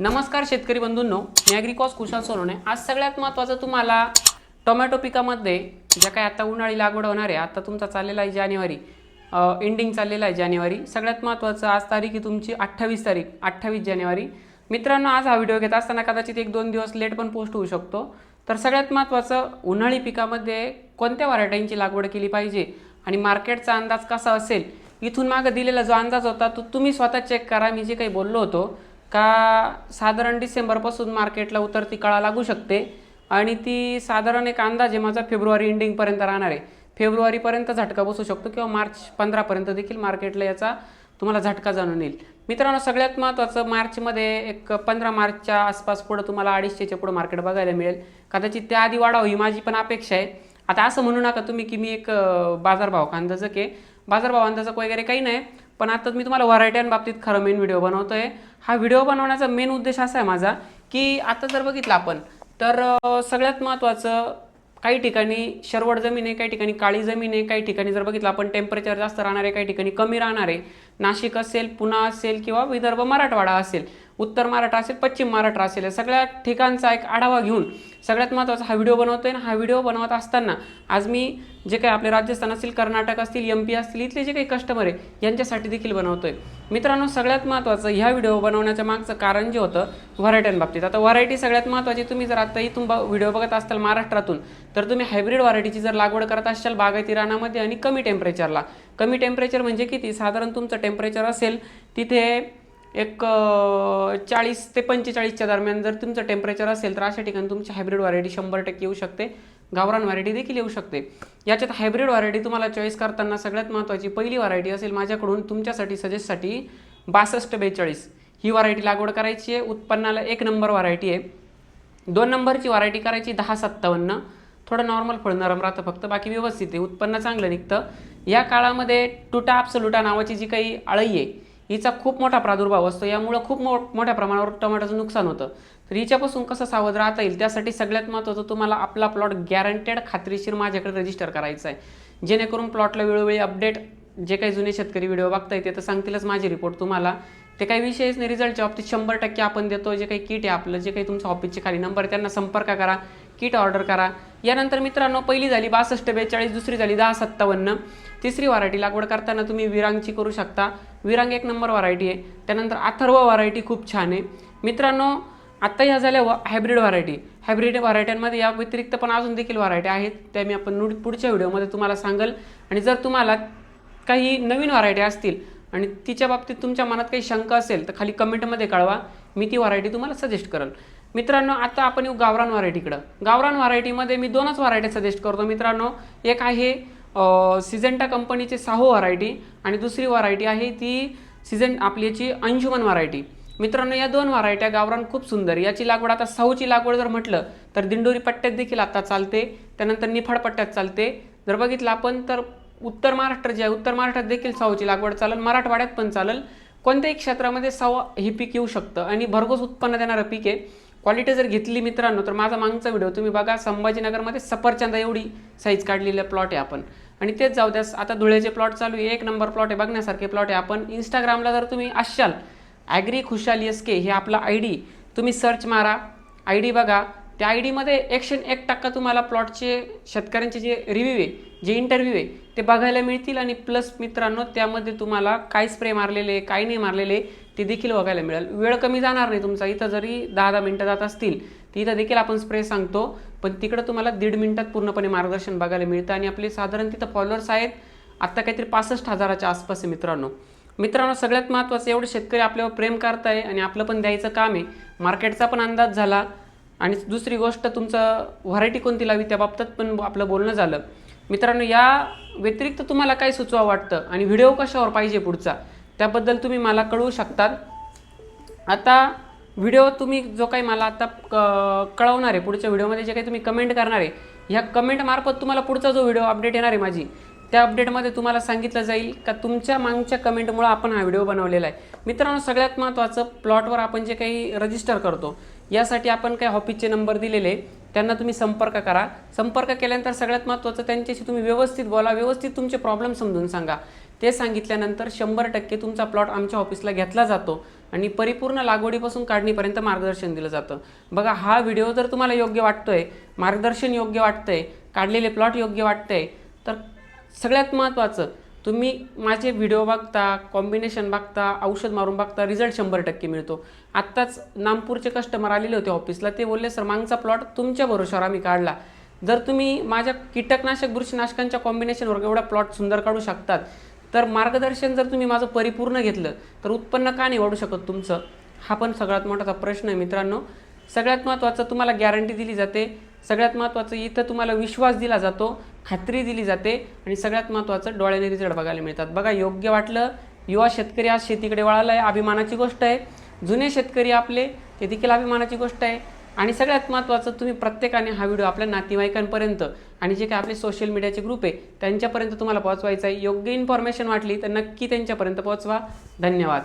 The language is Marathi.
नमस्कार शेतकरी बंधूंनो मी ॲग्रिकॉस कुशाल सोनवणे आज सगळ्यात महत्त्वाचं तुम्हाला टोमॅटो पिकामध्ये ज्या काही आता उन्हाळी लागवड होणार आहे आता तुमचा चाललेला आहे जानेवारी एंडिंग चाललेला आहे जानेवारी. सगळ्यात महत्त्वाचं आज तारीख ही तुमची अठ्ठावीस तारीख अठ्ठावीस जानेवारी. मित्रांनो आज हा व्हिडिओ घेत असताना कदाचित एक दोन दिवस लेट पण पोस्ट होऊ शकतो. तर सगळ्यात महत्त्वाचं उन्हाळी पिकामध्ये कोणत्या व्हरायटींची लागवड केली पाहिजे आणि मार्केटचा अंदाज कसा असेल इथून मागं दिलेला जो अंदाज होता तो तुम्ही स्वतः चेक करा. मी जे काही बोललो होतो का साधारण डिसेंबरपासून मार्केटला उतरती कळा लागू शकते. आणि ती साधारण एक अंदाज आहे माझा फेब्रुवारी एंडिंगपर्यंत राहणार आहे. फेब्रुवारीपर्यंत झटका बसू शकतो किंवा मार्च पंधरापर्यंत देखील मार्केटला याचा तुम्हाला झटका जाणून येईल. मित्रांनो सगळ्यात महत्त्वाचं मार्चमध्ये एक पंधरा मार्चच्या आसपास पुढं तुम्हाला अडीचशेच्या पुढं मार्केट बघायला मिळेल. कदाचित त्याआधी वाढावं ही माझी पण अपेक्षा आहे. आता असं म्हणू नका तुम्ही की मी एक बाजारभाव अंदाजक आहे. बाजारभाव अंदाजक वगैरे काही नाही. पण आता मी तुम्हाला व्हरायट्यांबाबतीत खरं मेन व्हिडिओ बनवतोय. हा व्हिडिओ बनवण्याचा मेन उद्देश असा आहे माझा की आता जर बघितलं आपण तर सगळ्यात महत्त्वाचं काही ठिकाणी शरवड जमीन आहे काही ठिकाणी काळी जमीन आहे काही ठिकाणी जर बघितलं आपण टेम्परेचर जास्त राहणार आहे काही ठिकाणी कमी राहणार आहे नाशिक असेल पुणा असेल किंवा विदर्भ मराठवाडा असेल उत्तर महाराष्ट्र असेल पश्चिम महाराष्ट्र असेल या सगळ्या ठिकाणचा एक आढावा घेऊन सगळ्यात महत्त्वाचा हा व्हिडिओ बनवतो आहे ना हा व्हिडिओ बनवत असताना आज मी जे काही आपले राजस्थान असतील कर्नाटक असतील एम पी असतील इथले जे काही कस्टमर आहे यांच्यासाठी देखील बनवतो आहे मित्रांनो सगळ्यात महत्त्वाचं ह्या व्हिडिओ बनवण्याच्या मागचं कारण जे होतं व्हरायट्यांबाबतीत आता व्हरायटी सगळ्यात महत्त्वाची तुम्ही जर आता इथून व्हिडिओ बघत असाल महाराष्ट्रातून तर तुम्ही हायब्रिड व्हरायटीची जर लागवड करत असाल बागायती रानामध्ये आणि कमी टेम्परेचरला कमी टेम्परेचर म्हणजे किती? साधारण तुमचं टेम्परेचर असेल तिथे एक चाळीस ते पंचेचाळीसच्या दरम्यान जर तुमचं टेम्परेचर असेल तर अशा ठिकाणी तुमची हायब्रिड व्हरायटी शंभर टक्के येऊ शकते. गावरान व्हरायटी देखील येऊ शकते. याच्यात हायब्रिड व्हरायटी तुम्हाला चॉईस करताना सगळ्यात महत्त्वाची पहिली व्हरायटी असेल माझ्याकडून तुमच्यासाठी सजेस्टसाठी बासष्ट बेचाळीस. ही व्हरायटी लागवड करायची आहे. उत्पन्नाला एक नंबर व्हरायटी आहे. दोन नंबरची व्हरायटी करायची दहा सत्तावन्न. थोडं नॉर्मल फळ नरम राहतं फक्त बाकी व्यवस्थित आहे. उत्पन्न चांगलं निघतं. या काळामध्ये टुटा आपसलुटा नावाची जी काही अळई आहे हिचा खूप मोठा प्रादुर्भाव असतो. यामुळं खूप मो मोठ्या प्रमाणावर टोमॅटोचं नुकसान होतं. तर हिच्यापासून कसं सावध राहता येईल? त्यासाठी सगळ्यात महत्त्वाचं तुम्हाला आपला प्लॉट गॅरंटेड खात्रीशीर माझ्याकडे रजिस्टर करायचा आहे. जेणेकरून प्लॉटला वेळोवेळी अपडेट जे काही जुने शेतकरी व्हिडिओ बघता येते तर सांगतीलच माझे रिपोर्ट तुम्हाला. ते काही विषयच नाही रिझल्टच्या बाबतीत शंभर टक्के आपण देतो. जे काही किट आहे आपलं जे काही तुमचं ऑफिसचे खाली नंबर त्यांना संपर्क करा. किट ऑर्डर करा. यानंतर मित्रांनो पहिली झाली बासष्ट बेचाळीस दुसरी झाली दहा सत्तावन्न. तिसरी व्हरायटी लागवड करताना तुम्ही विरांगची करू शकता. विरांग एक नंबर व्हरायटी आहे. त्यानंतर अथर्व व्हरायटी खूप छान आहे. मित्रांनो आत्ता ह्या झाल्या हायब्रिड व्हरायटी. हायब्रिड व्हरायट्यांमध्ये या व्यतिरिक्त पण अजून देखील व्हरायटी आहेत. त्या मी आपण नुड- पुढच्या व्हिडिओमध्ये तुम्हाला सांगेल. आणि जर तुम्हाला काही नवीन व्हरायटी असतील आणि तिच्या बाबतीत तुमच्या मनात काही शंका असेल तर खाली कमेंटमध्ये कळवा. मी ती व्हरायटी तुम्हाला सजेस्ट करेल. मित्रांनो आता आपण येऊ गावरान व्हरायटीकडं. गावरान व्हरायटीमध्ये मी दोनच व्हरायटी सजेस्ट करतो. मित्रांनो एक आहे सिजेंटा कंपनीची साहो व्हरायटी आणि दुसरी व्हरायटी आहे ती सिजन आपल्याची अंशुमन व्हरायटी. मित्रांनो या दोन व्हरायट्या गावरान खूप सुंदर. याची लागवड आता साऊची लागवड जर म्हटलं तर दिंडोरी पट्ट्यात देखील आता चालते. त्यानंतर निफाड पट्ट्यात चालते. जर बघितलं आपण तर उत्तर महाराष्ट्र जे आहे उत्तर महाराष्ट्रात देखील साऊची लागवड चालेल. मराठवाड्यात पण चालेल. कोणत्याही क्षेत्रामध्ये साव हे पीक येऊ शकतं आणि भरघोस उत्पन्न देणारं पीक आहे. क्वालिटी जर घेतली मित्रांनो तर माझा मागचा व्हिडिओ तुम्ही बघा संभाजीनगरमध्ये सफरचंदा एवढी साईज काढलेलं प्लॉट आहे आपण. आणि तेच जाऊ द्यास आता धुळ्याचे प्लॉट चालू आहे एक नंबर प्लॉट आहे बघण्यासारखे प्लॉट आहे. आपण इंस्टाग्रामला जर तुम्ही असाल ॲग्री खुशाल एस के हे आपला आय डी तुम्ही सर्च मारा. आय डी बघा त्या आय डीमध्ये एकशे एक टक्का तुम्हाला प्लॉटचे शेतकऱ्यांचे जे रिव्ह्यू आहे जे इंटरव्ह्यू आहे ते बघायला मिळतील आणि प्लस मित्रांनो त्यामध्ये तुम्हाला काय स्प्रे मारलेले काय नाही मारलेले ते देखील बघायला मिळेल. वेळ कमी जाणार नाही तुमचा. इथं जरी दहा दहा मिनटं जात असतील तर इथं देखील आपण स्प्रे सांगतो. पण तिकडं तुम्हाला दीड मिनटात पूर्णपणे मार्गदर्शन बघायला मिळतं आणि आपले साधारण तिथं फॉलोअर्स आहेत आत्ता काहीतरी पासष्ट हजाराच्या आसपास आहे मित्रांनो. मित्रांनो सगळ्यात महत्त्वाचं एवढे शेतकरी आपल्यावर प्रेम करताय आणि आपलं पण द्यायचं काम आहे. मार्केटचा पण अंदाज झाला. आणि दुसरी गोष्ट तुमचं व्हरायटी कोणती लावी त्या बाबतीत पण आपलं बोलणं झालं. मित्रांनो या व्यतिरिक्त तुम्हाला काय सुचवा वाटतं आणि व्हिडिओ कशावर पाहिजे पुढचा त्याबद्दल तुम्ही मला कळवू शकतात. आता व्हिडिओ तुम्ही जो काही मला आता क- कळवणार आहे पुढच्या व्हिडिओमध्ये जे काही तुम्ही कमेंट करणार आहे ह्या कमेंटमार्फत तुम्हाला पुढचा जो व्हिडिओ अपडेट येणार आहे माझी त्या अपडेटमध्ये तुम्हाला सांगितलं जाईल का तुमच्या मागच्या कमेंटमुळे आपण हा व्हिडिओ बनवलेला आहे. मित्रांनो सगळ्यात महत्त्वाचं प्लॉटवर आपण जे काही रजिस्टर करतो यासाठी आपण काही ऑफिसचे नंबर दिलेले त्यांना तुम्ही संपर्क करा. संपर्क केल्यानंतर सगळ्यात महत्त्वाचं त्यांच्याशी तुम्ही व्यवस्थित बोला व्यवस्थित तुमचे प्रॉब्लेम समजून सांगा. ते सांगितल्यानंतर शंभर टक्के तुमचा प्लॉट आमच्या ऑफिसला घेतला जातो आणि परिपूर्ण लागवडीपासून काढणीपर्यंत मार्गदर्शन दिलं जातं. बघा हा व्हिडिओ जर तुम्हाला योग्य वाटतोय मार्गदर्शन योग्य वाटतंय काढलेले प्लॉट योग्य वाटतंय तर सगळ्यात महत्त्वाचं तुम्ही माझे व्हिडिओ बघता कॉम्बिनेशन बघता औषध मारून बघता रिझल्ट शंभर टक्के मिळतो. आत्ताच नामपूरचे कस्टमर आलेले होते ऑफिसला ते बोलले सर मागचा प्लॉट तुमच्या भरोशावर आम्ही काढला. जर तुम्ही माझ्या कीटकनाशक बुरशीनाशकांच्या कॉम्बिनेशनवर एवढा प्लॉट सुंदर काढू शकतात तर मार्गदर्शन जर तुम्ही माझं परिपूर्ण घेतलं तर उत्पन्न का नाही वाढू शकत तुमचं? हा पण सगळ्यात मोठाचा प्रश्न आहे मित्रांनो. सगळ्यात महत्त्वाचं तुम्हाला गॅरंटी दिली जाते. सगळ्यात महत्त्वाचं इथं तुम्हाला विश्वास दिला जातो. खात्री दिली जाते आणि सगळ्यात महत्त्वाचं डोळ्याने रिझल्ट बघायला मिळतात. बघा योग्य वाटलं युवा शेतकरी आज शेतीकडे वळाला आहे अभिमानाची गोष्ट आहे. जुने शेतकरी आपले ते देखील अभिमानाची गोष्ट आहे. आणि सगळ्यात महत्त्वाचं तुम्ही प्रत्येकाने हा व्हिडिओ आपल्या नातेवाईकांपर्यंत आणि जे काही आपले सोशल मीडियाचे ग्रुप आहे त्यांच्यापर्यंत तुम्हाला पोहोचवायचा आहे. योग्य इन्फॉर्मेशन वाटली तर नक्की त्यांच्यापर्यंत पोहोचवा. धन्यवाद.